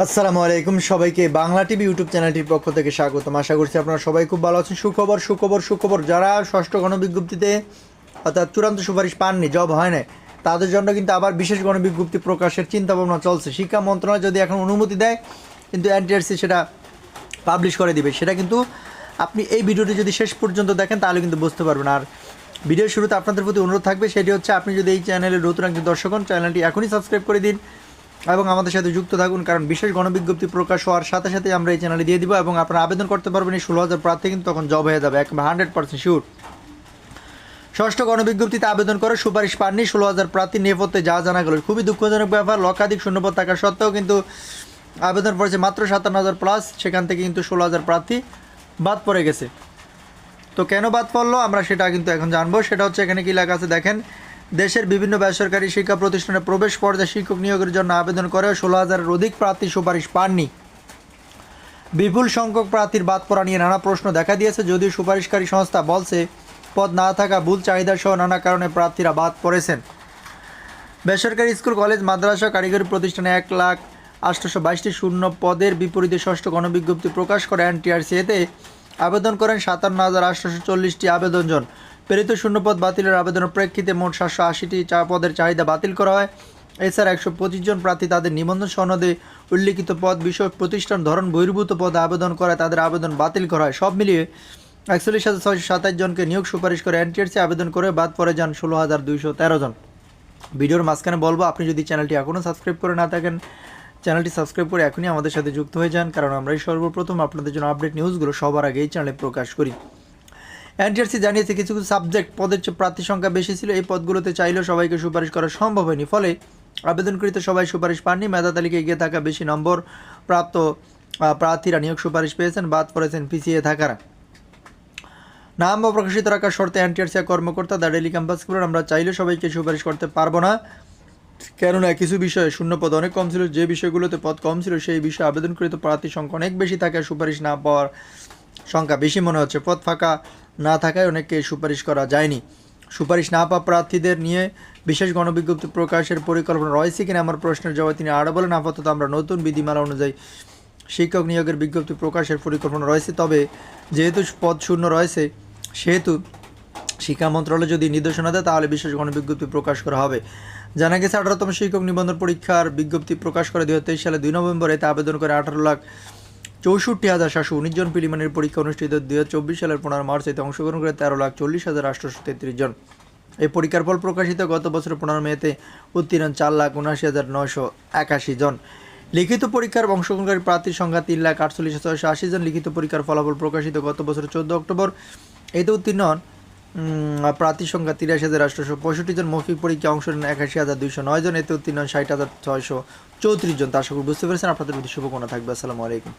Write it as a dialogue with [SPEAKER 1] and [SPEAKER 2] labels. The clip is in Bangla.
[SPEAKER 1] আসসালামু আলাইকুম সবাইকে বাংলা টিভি ইউটিউব চ্যানেলটির পক্ষ থেকে স্বাগতম। আশা করছি আপনারা সবাই খুব ভালো আছেন। সুখবর সুখবর সুখবর। যারা ষষ্ঠ গণবিজ্ঞপ্তিতে অর্থাৎ চূড়ান্ত সুপারিশ পাননি, জব হয় না তাদের জন্য কিন্তু আবার বিশেষ গণবিজ্ঞপ্তি প্রকাশের চিন্তা ভাবনা চলছে। শিক্ষা মন্ত্রণালয় যদি এখন অনুমতি দেয়, কিন্তু এনটিআরসি সেটা পাবলিশ করে দিবে। সেটা কিন্তু আপনি এই ভিডিওটি যদি শেষ পর্যন্ত দেখেন, তাহলে কিন্তু বুঝতে পারবেন। আর ভিডিওর শুরুতে আপনাদের প্রতি অনুরোধ থাকবে, সেটি হচ্ছে আপনি যদি এই চ্যানেলে নতুন একজন দর্শক হন, চ্যানেলটি এখনই সাবস্ক্রাইব করে দিন। এবং আমাদের সাথে যুক্ত থাকুন, কারণ বিশেষ গণবিজ্ঞপ্তি প্রকাশ হওয়ার সাথে সাথে আমরা এই চ্যানেলে দিয়ে দিব এবং আপনারা আবেদন করতে পারবেন এই ষোলো হাজার প্রার্থী কিন্তু তখন জব হয়ে যাবে একবার হান্ড্রেড পার্সেন্ট শিওর ষষ্ঠ গণবিজ্ঞপ্তিতে আবেদন করে সুপারিশ পাননি, ষোলো হাজার প্রার্থী নেপথ্যে যা জানা গেল। খুবই দুঃখজনক ব্যাপার, লক্ষাধিক শূন্যপদ থাকা সত্ত্বেও কিন্তু আবেদন পড়েছে মাত্র সাতান্ন হাজার প্লাস সেখান থেকে কিন্তু ষোলো হাজার প্রার্থী বাদ পড়ে গেছে। তো কেন বাদ পড়ল আমরা সেটা কিন্তু এখন জানব, সেটা হচ্ছে এখানে কি লেখা আছে দেখেন দেশের বিভিন্ন বেসরকারি শিক্ষা প্রতিষ্ঠানে প্রবেশ পর্যায়ে শিক্ষক নিয়োগের জন্য আবেদন করে ষোলো হাজারের অধিক প্রার্থী সুপারিশ পাননি। বিপুল সংখ্যক প্রার্থীর বাদ পড়া নিয়ে নানা প্রশ্ন দেখা দিয়েছে, যদিও সুপারিশকারী সংস্থা বলছে, পদ না থাকা ভুল চাহিদা সহ নানা কারণে প্রার্থীরা বাদ পড়েছেন। বেসরকারি স্কুল, কলেজ, মাদ্রাসা, কারিগরি প্রতিষ্ঠানে এক লাখ আটশোশো বাইশটি শূন্য পদের বিপরীতে ষষ্ঠ গণবিজ্ঞপ্তি প্রকাশ করে এনটিআরসি এতে আবেদন করেন সাতান্ন হাজার আটশোশো চল্লিশটি আবেদনজন। প্রেরিত শূন্যপদ বাতিলের আবেদনের প্রেক্ষিতে মোট সাতশো আশিটি চা পদের চাহিদা বাতিল করা হয়। এছাড়া একশো পঁচিশ জন প্রার্থী তাদের নিবন্ধন সনদে উল্লিখিত পদ বিষয় প্রতিষ্ঠান ধরন বহির্ভূত পদে আবেদন করায় তাদের আবেদন বাতিল করা হয়। সব মিলিয়ে একচল্লিশ হাজার ছয়শো সাতাশ জনকে নিয়োগ সুপারিশ করে এনটিআরসি আবেদন করে বাদ পড়ে যান ষোলো হাজার দুইশো তেরো জন। ভিডিওর মাঝখানে বলব, আপনি যদি চ্যানেলটি এখনও সাবস্ক্রাইব করে না থাকেন, চ্যানেলটি সাবস্ক্রাইব করে এখনই আমাদের সাথে যুক্ত হয়ে যান, কারণ আমরাই সর্বপ্রথম আপনাদের জন্য আপডেট নিউজগুলো সবার আগে এই চ্যানেলে প্রকাশ করি। এনটিআরসি জানিয়েছে কিছু কিছু সাবজেক্ট পদের চেয়ে প্রার্থী সংখ্যা বেশি ছিল, এই পদগুলোতে চাইলেও সবাইকে সুপারিশ করা সম্ভব হয়নি। ফলে আবেদনকৃত সবাই সুপারিশ পাননি, মেধা তালিকায় এগিয়ে থাকা বেশি নম্বর প্রাপ্ত প্রার্থীরা নিয়োগ সুপারিশ পেয়েছেন, বাদ পড়েছেন পিছিয়ে থাকারা। নাম বা প্রকাশিত রাখার শর্তে এনটিআরসি কর্মকর্তা দ্য ডেলি ক্যাম্পাস করেন আমরা চাইলে সবাইকে সুপারিশ করতে পারব না। কেননা কিছু বিষয়ে শূন্য পদ অনেক কম ছিল, যে বিষয়গুলোতে পদ কম ছিল, সেই বিষয়ে আবেদনকৃত প্রার্থী সংখ্যা অনেক বেশি থাকে, সুপারিশ না পাওয়ার সংখ্যা বেশি মনে হচ্ছে। পদ ফাঁকা না থাকায় অনেককে সুপারিশ করা যায়নি। সুপারিশ না পাওয়া প্রার্থীদের নিয়ে বিশেষ গণবিজ্ঞপ্তি প্রকাশের পরিকল্পনা রয়েছে কিনা আমার প্রশ্নের জবাবে তিনি আরও বলেন, আপাতত আমরা নতুন বিধিমালা অনুযায়ী শিক্ষক নিয়োগের বিজ্ঞপ্তি প্রকাশের পরিকল্পনা রয়েছে। তবে যেহেতু পদ শূন্য রয়েছে, সেহেতু শিক্ষা মন্ত্রণালয় যদি নির্দেশনা দেয়, তাহলে বিশেষ গণবিজ্ঞপ্তি প্রকাশ করা হবে। জানা গেছে, আঠারোতম শিক্ষক নিবন্ধন পরীক্ষার বিজ্ঞপ্তি প্রকাশ করে দুই সালে দুই নভেম্বর এতে আবেদন করে আঠারো লাখ চৌষট্টি হাজার সাতশো উনিশ জন প্রিলিমিনারি পরীক্ষা অনুষ্ঠিত দুই হাজার চব্বিশ সালের পনেরো মার্চ এতে অংশগ্রহণ করে তেরো লাখ চল্লিশ হাজার আটশোশো তেত্রিশ জন। এই পরীক্ষার ফল প্রকাশিত গত বছর পনেরো মেতে উত্তীর্ণ চার লাখ উনআশি হাজার নয়শো একাশি জন। লিখিত পরীক্ষার অংশগ্রহণকারী প্রার্থীর সংখ্যা তিন লাখ আটচল্লিশ হাজার ছয়শো আশি জন। লিখিত পরীক্ষার ফলাফল প্রকাশিত গত বছর চোদ্দ অক্টোবর এতে উত্তীর্ণ হন উম, প্রার্থীর সংখ্যা তিরাশি হাজার আটশোশো পঁয়ষট্টি জন। মৌখিক পরীক্ষায় অংশ নেন একাশি হাজার দুইশো নয় জন। এতে উত্তীর্ণ ষাট হাজার ছয়শো চৌত্রিশ জন। তার সকল বুঝতে পেরেছেন। আপনাদের প্রতি শুভকামনা থাকবে। আসসালামু আলাইকুম।